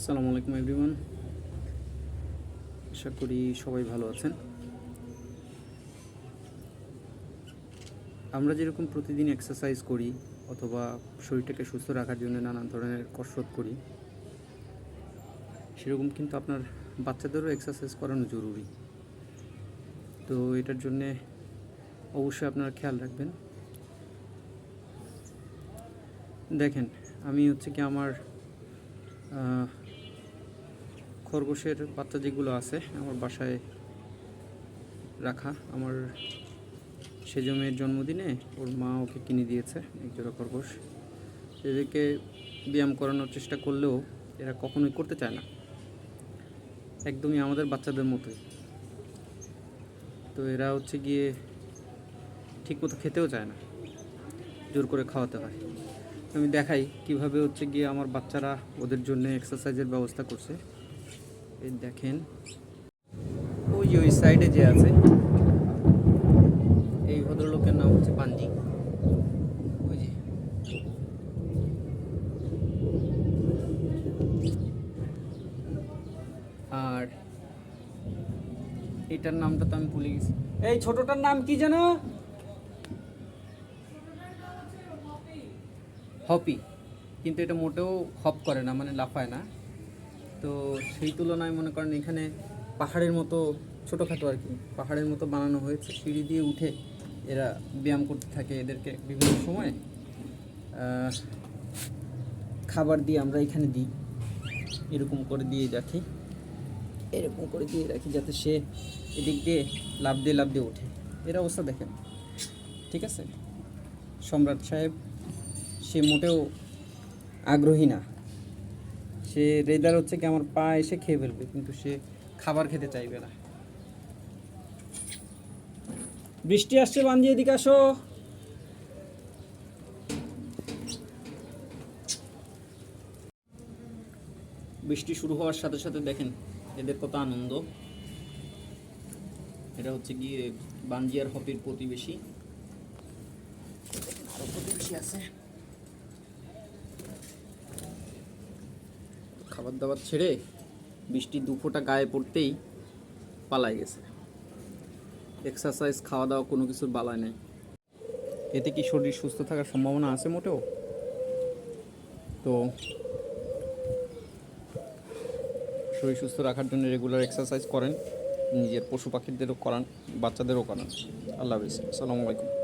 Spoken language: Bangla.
আসসালামু আলাইকুম এভরিওয়ান আশা করি সবাই ভালো আছেন। আমরা যেরকম প্রতিদিন এক্সারসাইজ করি অথবা শরীরটাকে সুস্থ রাখার জন্য নানান ধরনের কসরত করি, সেরকম কিন্তু আপনার বাচ্চাদেরও এক্সারসাইজ করানো জরুরি। তো এটার জন্যে অবশ্যই আপনারা খেয়াল রাখবেন। দেখেন, আমি হচ্ছে কি আমার খরগোশের বাচ্চা যেগুলো আছে আমার বাসায় রাখা। আমার সেজ জন্মদিনে ওর মা ওকে কিনে দিয়েছে এক জোড়া খরগোশ। এদেরকে ব্যায়াম করানোর চেষ্টা করলেও এরা কখনোই করতে চায় না। একদমই আমাদের বাচ্চাদের মতোই। তো এরা হচ্ছে গিয়ে ঠিকমতো খেতেও চায় না। জোর করে খাওয়াতে হয়। আমি দেখাই কীভাবে হচ্ছে গিয়ে আমার বাচ্চারা ওদের জন্য এক্সারসাইজের ব্যবস্থা করছে। দেখেন। ওই যে ওই সাইডে যে আছে, এই ভদ্রলোকের নাম হচ্ছে পাঞ্জি ওই যে। আর এটার নামটা তো আমি ভুলে গেছি। এই ছোটটার নাম কি যেন? হপি। কিন্তু এটা মোটেও হপ করে না মানে লাফায় না। তো সেই তুলনায় মনে করেন এখানে পাহাড়ের মতো ছোটোখাটো আর কি, পাহাড়ের মতো বানানো হয়েছে, সিঁড়ি দিয়ে উঠে এরা ব্যায়াম করতে থাকে এদেরকে বিভিন্ন সময়। খাবার দিয়ে আমরা এখানে দিই, এরকম করে দিয়ে রাখি, এরকম করে দিয়ে রাখি যাতে সে এদিক দিয়ে লাভ দিয়ে লাভ দিয়ে ওঠে। এর অবস্থা দেখেন, ঠিক আছে? সম্রাট সাহেব সে মোটেও আগ্রহী না। সে রেদার হচ্ছে কি আমার পা এসে খেয়ে ফেলবে, কিন্তু সে খাবার খেতে চাইবে না। বৃষ্টি আসছে বাঞ্জি এদিকে আসো। বৃষ্টি শুরু হওয়ার সাথে সাথে দেখেন এদের কত আনন্দ। এটা হচ্ছে গিয়ে বাঞ্জিয়ার হপির প্রতিবেশী। প্রতিবেশী আছে। খাবার দাবার ছেড়ে বৃষ্টি দু ফোঁটা গায়ে পড়তেই পালাই গেছে। এক্সারসাইজ খাওয়া দাওয়া কোনো কিছুর বালায় নেই। এতে কি শরীর সুস্থ থাকার সম্ভাবনা আছে মোটেও? তো শরীর সুস্থ রাখার জন্য রেগুলার এক্সারসাইজ করেন। নিজের পশু পাখিদেরও করান, বাচ্চাদেরও করান। আল্লাহ হাফিজ। আসসালামু আলাইকুম।